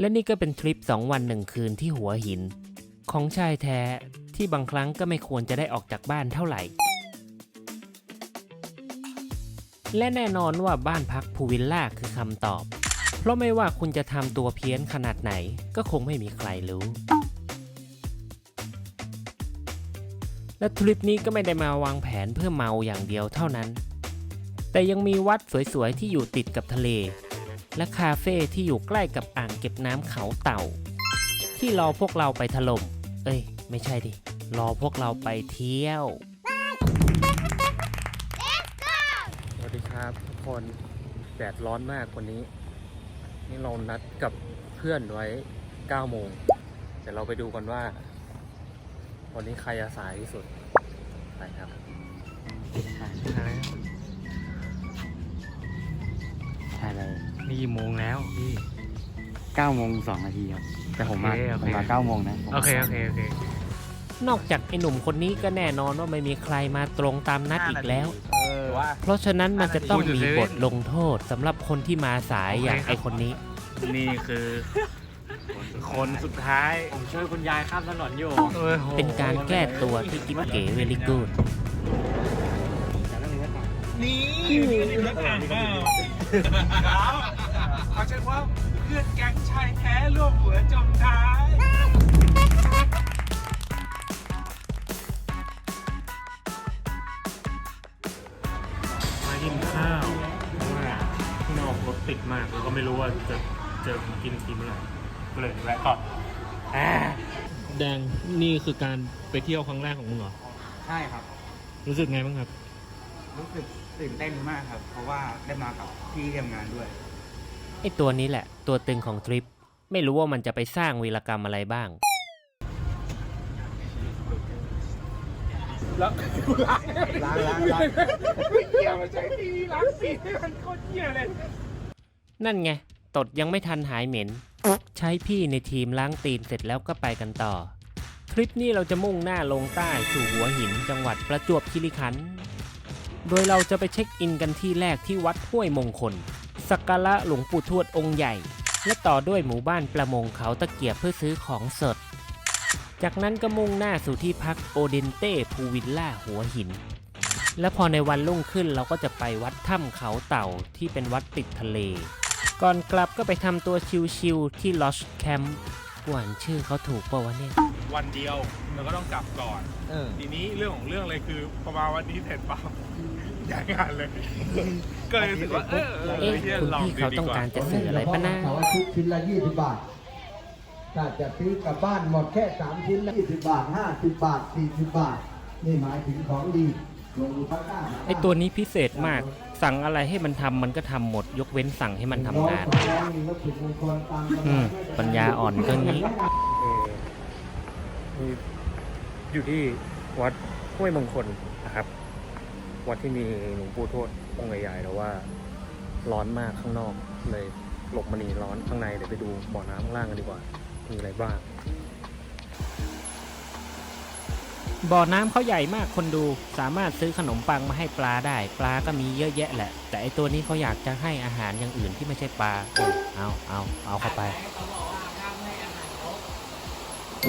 และนี่ก็เป็นทริป 2 วันหนึ่งคืนที่หัวหิน ของชายแท้ที่บางครั้งก็ไม่ควรจะได้ออกจากบ้านเท่าไหร่ และแน่นอนว่าบ้านพักพูวิลล่าคือคำตอบ เพราะไม่ว่าคุณจะทำตัวเพี้ยนขนาดไหนก็คงไม่มีใครรู้ และทริปนี้ก็ไม่ได้มาวางแผนเพื่อเมาอย่างเดียวเท่านั้น แต่ยังมีวัดสวยๆที่อยู่ติดกับทะเล และคาเฟ่ที่อยู่ใกล้กับอ่าง เก็บน้ำเขาเต่า ที่รอพวกเราไปถล่ม เอ้ย ไม่ใช่ดิ รอพวกเราไปเที่ยว สวัสดีครับทุกคนแดดร้อนมากวันนี้ นี่เรานัดกับเพื่อนไว้9โมงเดี๋ยวเราไปดูกันว่า วันนี้ใครจะสายที่สุดไปครับถ่ายใช่เลยนี่กี่โมงแล้วพี่ 9โมง2นาทีครับแต่ผมมาโอเคโอเคผมมา9โมงนะผมมาโอเคโอเคโอเคนอกจากไอ้หนุ่มคนนี้ก็แน่นอนว่าไม่มีใครมาตรงตามนัดอีกแล้วเออว่า เพราะฉะนั้นมันจะต้องมีพูดอยู่เซเว่บนทลงโทษสำหรับคนที่มาสายอย่างไอ้คนนี้ นี่คือ คนสุดท้ายผมช่วยคุณยายข้ามถนนอยู่เออโหเป็นการแก้ตัวที่กิ๊บเก๋เวลิกูดนี่อยู่ในอ่างเปล่าเขาใช้ว่า เพื่อนแก๊งชายแท้ร่วมหัวจมท้ายมากินข้าวเพราะว่าข้างนอกรถติดมากแล้วก็ไม่รู้ว่าจะเจอกินกินเมื่อไหร่ก็เลยแวะก่อนแดงนี่คือการไปเที่ยวครั้งแรกของมึงเหรอ ใช่ครับ รู้สึกไงบ้างครับ รู้สึกตื่นเต้นมากครับ เพราะว่าได้มากับพี่ที่ทำงานด้วย ไอ้ตัวนี้แหละ ตัวตึงของทริป ไม่รู้ว่ามันจะไปสร้างวีรกรรมอะไรบ้างล้างล้างล้าง ไม่เกี่ยวมาใช้ทีล้างสีมันโคตรเหี้ยเลย นั่นไง ตดยังไม่ทันหายเหม็น ใช้พี่ในทีมล้างตีนเสร็จแล้วก็ไปกันต่อทริปนี้เราจะมุ่งหน้าลงใต้สู่หัวหินจังหวัดประจวบคีรีขันธ์ โดยเราจะไปเช็คอินกันที่แรกที่วัดห้วยมงคล สักการะหลวงปู่ทวดองค์ใหญ่ และต่อด้วยหมู่บ้านประมงเขาตะเกียบเพื่อซื้อของสด จากนั้นก็มุ่งหน้าสู่ที่พักโอเดนเต้พูวิลล่าหัวหิน และพอในวันรุ่งขึ้นเราก็จะไปวัดถ้ำเขาเต่าที่เป็นวัดติดทะเล ก่อนกลับก็ไปทำตัวชิวๆที่ลอชแคมป์หวานชื่อเขาถูกป่าวะเนี่ย วันเดียวเราก็ต้องกลับก่อนทีนี้เรื่องของเรื่องเลยคือพอมาวันนี้เสร็จปั๊บ ย้ายงานเลย ก็เลยรู้สึกว่า เออเอ๊ะหี้ยคุณลพี่เขาดีต้องว่ การจะสื่ออะไรปะนะเสาร์อาทิตย์ชิ้นละ20บาท ถ้าจะซื้อกลับบ้านหมดแค่3ชิ้นละ20บบาท50บบาท40บบาท นี่หมายถึงของดีลงดูพักหน้าไอตัวนี้พิเศษมาก สั่งอะไรให้มันทำมันก็ทำหมด ยกเว้นสั่งให้มันทำงาน ร้อยสองร้อยมีวัตถุมงคลตามตำรา อืมปัญญาอ่อนก็งี้อยู่ที่วัดห้วยมงคลนะครับ วัดที่มีหลวงปู่ทวดองค์ใหญ่ๆแต่ว่าร้อนมากข้างนอกเลยหลบมานีร้อนข้างในเดี๋ยวไปดูบ่อน้ำข้างล่างกันดีกว่า มีอะไรบ้าง บ่อน้ำเขาใหญ่มากคนดูสามารถซื้อขนมปังมาให้ปลาได้ ปลาก็มีเยอะแยะแหละ แต่ไอตัวนี้เขาอยากจะให้อาหารอย่างอื่นที่ไม่ใช่ปลาเออเอาเอาเอาเข้าไปเ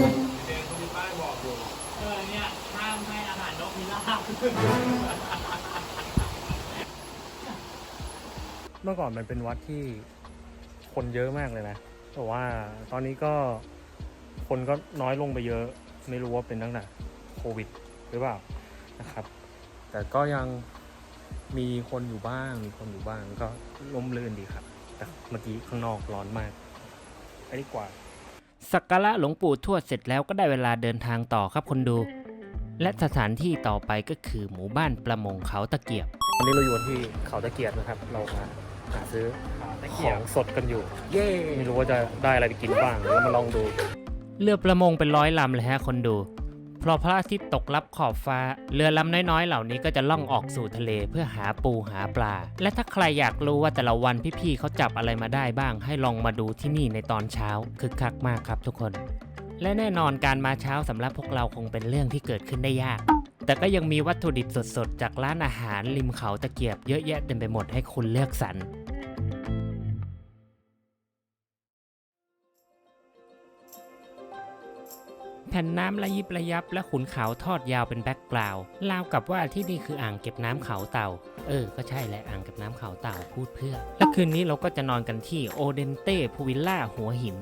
มื่อก่อนมัน เมื่อก่อนมันเป็นวัดที่คนเยอะมากเลยนะ แต่ว่าตอนนี้ก็คนก็น้อยลงไปเยอะ ไม่รู้ว่าเป็นตั้งแต่โควิดหรือเปล่านะครับ แต่ก็ยังมีคนอยู่บ้าง มีคนอยู่บ้างก็ล่มลื่นดีครับ แต่เมื่อกี้ข้างนอกร้อนมากไปดีกว่า สักการะหลวงปู่ทวดเสร็จแล้วก็ได้เวลาเดินทางต่อครับคนดู และสถานที่ต่อไปก็คือหมู่บ้านประมงเขาตะเกียบวันนี้เราอยู่ที่เขาตะเกียบนะครับ เรามา หาซื้อของสดกันอยู่ เย้ไม่รู้ว่าจะได้อะไรไปกินบ้างแล้วมาลองดู เรือประมงเป็นร้อยลำเลยฮะคนดู เพราะพระอาทิตย์ตกลับขอบฟ้า เรือลำน้อยๆ เหล่านี้ก็จะล่องออกสู่ทะเลเพื่อหาปูหาปลา และถ้าใครอยากรู้ว่าแต่ละวันพี่ๆเขาจับอะไรมาได้บ้าง ให้ลองมาดูที่นี่ในตอนเช้าคึกคักมากครับทุกคน และแน่นอนการมาเช้าสำหรับพวกเราคงเป็นเรื่องที่เกิดขึ้นได้ยากแต่ก็ยังมีวัตถุดิบสดๆ จากร้านอาหารริมเขาตะเกียบเยอะแยะเต็มไปหมดให้คุณเลือกสรร แผ่นน้ำระยิบระยับและขุนเขาทอดยาวเป็นแบ็กกราวด์ราวกับว่าที่นี่คืออ่างเก็บน้ำเขาเต่า เออ ก็ใช่แหละอ่างเก็บน้ำเขาเต่าพูดเพื่อ และคืนนี้เราก็จะนอนกันที่โอเดนเต้พูวิลล่าหัวหิน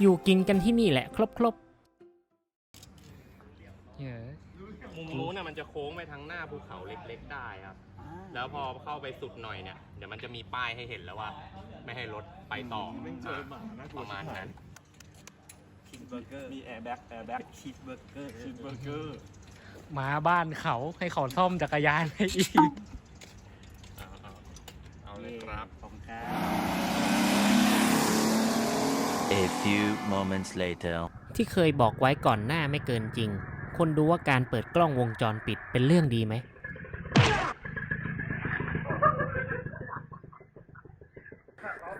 อยู่กินกันที่นี่แหละ ครบครบมุมนู้นน่ะมันจะโค้งไปทางหน้าภูเขาเล็กๆได้ครับ แล้วพอเข้าไปสุดหน่อยเนี่ย เดี๋ยวมันจะมีป้ายให้เห็นแล้วว่า ไม่ให้รถไปต่อประมาณนั้น มีแอร์แบ็กแอร์แบ็กชีสเบอร์เกอร์ชีสเบอร์เกอร์มาบ้านเขาให้เขาซ่อมจักรยานให้อีกเอาเลยครับ ของครับ A few moments later. ที่เคยบอกไว้ก่อนหน้าไม่เกินจริง คนดูว่าการเปิดกล้องวงจรปิดเป็นเรื่องดีไหม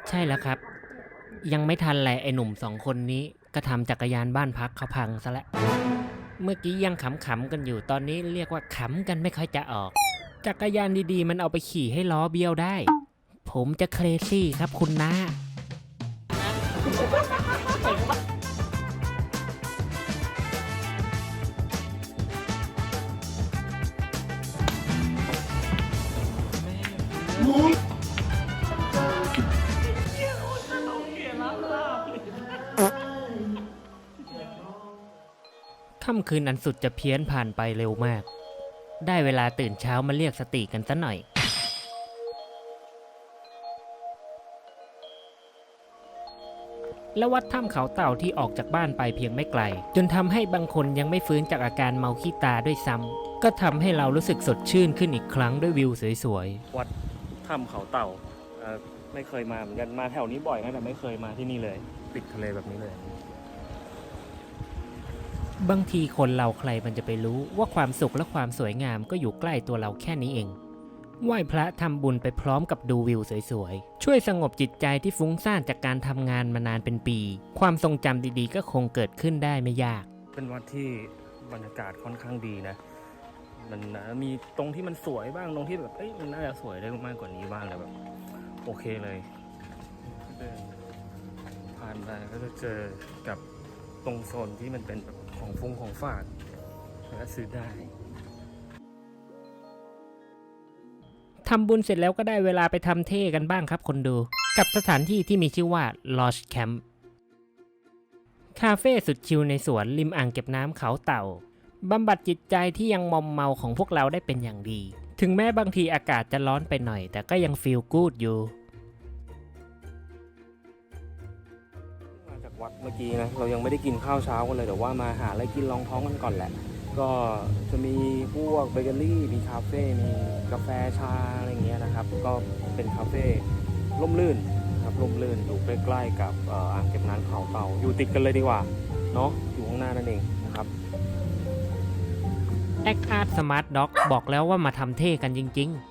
ใช่แล้วครับ ยังไม่ทันไรไอ้หนุ่มสองคนนี้ ก็ทำจักรยานบ้านพักเขาพังซะแล้วเมื่อกี้ยังขำๆกันอยู่ตอนนี้เรียกว่าขำกันไม่ค่อยจะออก จักรยานดีๆ มันเอาไปขี่ให้ล้อเบี้ยวได้ ผมจะเครซี่ครับคุณน้า ค่ำคืนอันสุดจะเพี้ยนผ่านไปเร็วมาก ได้เวลาตื่นเช้ามาเรียกสติกันซะหน่อย และวัดถ้ำเขาเต่าที่ออกจากบ้านไปเพียงไม่ไกล จนทำให้บางคนยังไม่ฟื้นจากอาการเมาขี้ตาด้วยซ้ำก็ทำให้เรารู้สึกสดชื่นขึ้นอีกครั้งด้วยวิวสวยๆวัดถ้ำเขาเต่าเอ่อไม่เคยมาเหมือนกันมาแถวนี้บ่อยนะแต่ไม่เคยมาที่นี่เลย ติดทะเลแบบนี้เลย บางทีคนเราใครมันจะไปรู้ว่าความสุขและความสวยงามก็อยู่ใกล้ตัวเราแค่นี้เอง ไหว้พระทำบุญไปพร้อมกับดูวิวสวยๆ ช่วยสงบจิตใจที่ฟุ้งซ่านจากการทำงานมานานเป็นปี ความทรงจำดีๆ ก็คงเกิดขึ้นได้ไม่ยาก เป็นวัดที่บรรยากาศค่อนข้างดีนะ มันมีตรงที่มันสวยบ้างตรงที่แบบเอ้ยมันน่าจะสวยได้มากกว่านี้บ้างเลยแบบโอเคเลยเดินผ่านไปก็จะเจอกับตรงโซนที่มันเป็นแบบ ของฟงของฝากแล้วซื้อได้ทำบุญเสร็จแล้วก็ได้เวลาไปทำเท่กันบ้างครับคนดู กับสถานที่ที่มีชื่อว่า Lodge Camp คาเฟ่สุดชิลในสวนริมอ่างเก็บน้ำเขาเต่าบำบัดจิตใจที่ยังมอมเมาของพวกเราได้เป็นอย่างดี ถึงแม้บางทีอากาศจะร้อนไปหน่อย แต่ก็ยังฟีลกูดอยู่ เมื่อกี้นะเรายังไม่ได้กินข้าวเช้ากันเลยแต่ว่ามาหาอะไรกินรองท้องกันก่อนแหละ ก็จะมีพวกเบเกอรี่มีคาเฟ่มีกาแฟชาอะไรเงี้ยนะครับ ก็เป็นคาเฟ่ร่มรื่นนะครับร่มรื่นอยู่ใกล้ๆกับอ่ออ่างเก็บน้ำเขาเต่าอยู่ติดกันเลยดีกว่าเนาะอยู่ข้างหน้านั่นเองนะครับแอคอาร์ตสมาร์ทด็อกบอกแล้วว่ามาทำเท่กันจริง ๆ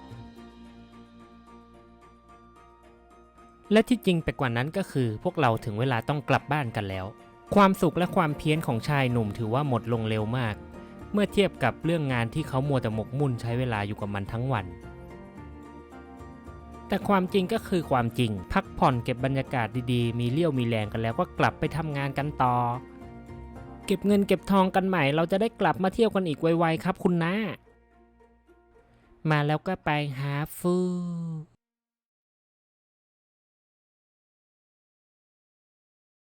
และที่จริงไปกว่านั้นก็คือ พวกเราถึงเวลาต้องกลับบ้านกันแล้ว ความสุขและความเพี้ยนของชายหนุ่มถือว่าหมดลงเร็วมาก เมื่อเทียบกับเรื่องงานที่เขามัวแต่หมกมุ่นใช้เวลาอยู่กับมันทั้งวัน แต่ความจริงก็คือความจริง พักผ่อนเก็บบรรยากาศดีๆ มีเลี้ยวมีแรงกันแล้วก็กลับไปทำงานกันต่อ เก็บเงินเก็บทองกันใหม่ เราจะได้กลับมาเที่ยวกันอีกไวๆครับ คุณน้ามาแล้วก็ไปหาฟู